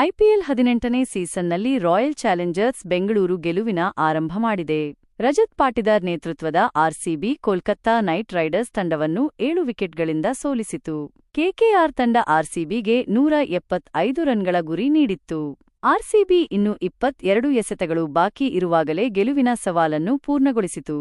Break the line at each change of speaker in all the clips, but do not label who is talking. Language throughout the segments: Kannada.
ಐಪಿಎಲ್ ಹದಿನೆಂಟನೇ ಸೀಸನ್ನಲ್ಲಿ ರಾಯಲ್ ಚಾಲೆಂಜರ್ಸ್ ಬೆಂಗಳೂರು ಗೆಲುವಿನ ಆರಂಭ ಮಾಡಿದೆ. ರಜತ್ ಪಾಟಿದಾರ್ ನೇತೃತ್ವದ ಆರ್ಸಿಬಿ ಕೋಲ್ಕತ್ತಾ ನೈಟ್ ರೈಡರ್ಸ್ ತಂಡವನ್ನು ಏಳು ವಿಕೆಟ್ಗಳಿಂದ ಸೋಲಿಸಿತು. ಕೆಕೆಆರ್ ತಂಡ ಆರ್ಸಿಬಿಗೆ ನೂರ ಎಪ್ಪತ್ತೈದು ರನ್ಗಳ ಗುರಿ ನೀಡಿತ್ತು. ಆರ್ಸಿಬಿ ಇನ್ನು ಇಪ್ಪತ್ತೆರಡು ಎಸೆತಗಳು ಬಾಕಿ ಇರುವಾಗಲೇ ಗೆಲುವಿನ ಸವಾಲನ್ನು ಪೂರ್ಣಗೊಳಿಸಿತು.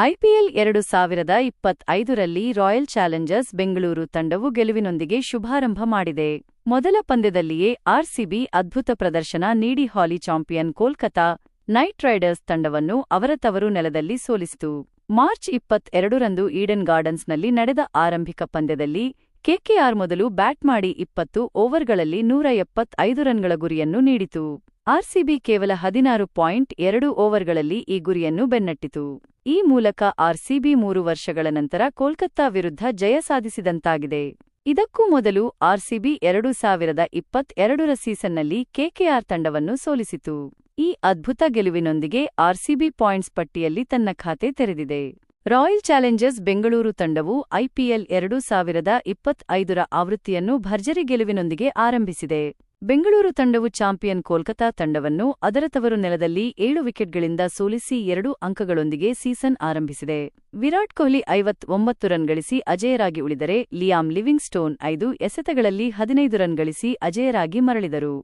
ಐಪಿಎಲ್ ಎರಡು ಸಾವಿರದ ಇಪ್ಪತ್ತೈದರಲ್ಲಿ ರಾಯಲ್ ಚಾಲೆಂಜರ್ಸ್ ಬೆಂಗಳೂರು ತಂಡವು ಗೆಲುವಿನೊಂದಿಗೆ ಶುಭಾರಂಭ ಮಾಡಿದೆ. ಮೊದಲ ಪಂದ್ಯದಲ್ಲಿಯೇ ಆರ್ಸಿಬಿ ಅದ್ಭುತ ಪ್ರದರ್ಶನ ನೀಡಿ ಹಾಲಿ ಚಾಂಪಿಯನ್ ಕೋಲ್ಕತಾ ನೈಟ್ ರೈಡರ್ಸ್ ತಂಡವನ್ನು ಅವರ ತವರು ನೆಲದಲ್ಲಿ ಸೋಲಿಸಿತು. ಮಾರ್ಚ್ ಇಪ್ಪತ್ತೆರಡರಂದು ಈಡನ್ ಗಾರ್ಡನ್ಸ್ನಲ್ಲಿ ನಡೆದ ಆರಂಭಿಕ ಪಂದ್ಯದಲ್ಲಿ ಕೆಕೆಆರ್ ಮೊದಲು ಬ್ಯಾಟ್ ಮಾಡಿ ಇಪ್ಪತ್ತು ಓವರ್ಗಳಲ್ಲಿ ನೂರ ಎಪ್ಪತ್ತೈದು ರನ್ಗಳ ಗುರಿಯನ್ನು ನೀಡಿತು. ಆರ್ಸಿಬಿ ಕೇವಲ ಹದಿನಾರು ಪಾಯಿಂಟ್ ಎರಡು ಓವರ್ಗಳಲ್ಲಿ ಈ ಗುರಿಯನ್ನು ಬೆನ್ನಟ್ಟಿತು. ಈ ಮೂಲಕ ಆರ್ಸಿಬಿ ಮೂರು ವರ್ಷಗಳ ನಂತರ ಕೋಲ್ಕತ್ತಾ ವಿರುದ್ಧ ಜಯ ಸಾಧಿಸಿದಂತಾಗಿದೆ. ಇದಕ್ಕೂ ಮೊದಲು ಆರ್ಸಿಬಿ ಎರಡು ಸಾವಿರದ ಇಪ್ಪತ್ತೆರಡರ ಸೀಸನ್ನಲ್ಲಿ ಕೆಕೆಆರ್ ತಂಡವನ್ನು ಸೋಲಿಸಿತು. ಈ ಅದ್ಭುತ ಗೆಲುವಿನೊಂದಿಗೆ ಆರ್ಸಿಬಿ ಪಾಯಿಂಟ್ಸ್ ಪಟ್ಟಿಯಲ್ಲಿ ತನ್ನ ಖಾತೆ ತೆರೆದಿದೆ. ರಾಯಲ್ ಚಾಲೆಂಜರ್ಸ್ ಬೆಂಗಳೂರು ತಂಡವು ಐಪಿಎಲ್ ಎರಡು ಸಾವಿರದ ಇಪ್ಪತ್ತೈದರ ಆವೃತ್ತಿಯನ್ನು ಭರ್ಜರಿ ಗೆಲುವಿನೊಂದಿಗೆ ಆರಂಭಿಸಿದೆ. ಬೆಂಗಳೂರು ತಂಡವು ಚಾಂಪಿಯನ್ ಕೋಲ್ಕತಾ ತಂಡವನ್ನು ಅದರ ತವರು ನೆಲದಲ್ಲಿ ಏಳು ವಿಕೆಟ್ಗಳಿಂದ ಸೋಲಿಸಿ ಎರಡು ಅಂಕಗಳೊಂದಿಗೆ ಸೀಸನ್ ಆರಂಭಿಸಿದೆ. ವಿರಾಟ್ ಕೊಹ್ಲಿ ಐವತ್ತೊಂಬತ್ತು ರನ್ ಗಳಿಸಿ ಅಜೇಯರಾಗಿ ಉಳಿದರೆ ಲಿಯಾಮ್ ಲಿವಿಂಗ್ ಸ್ಟೋನ್ ಐದು ಎಸೆತಗಳಲ್ಲಿ ಹದಿನೈದು ರನ್ ಗಳಿಸಿ ಅಜೇಯರಾಗಿ ಮರಳಿದರು.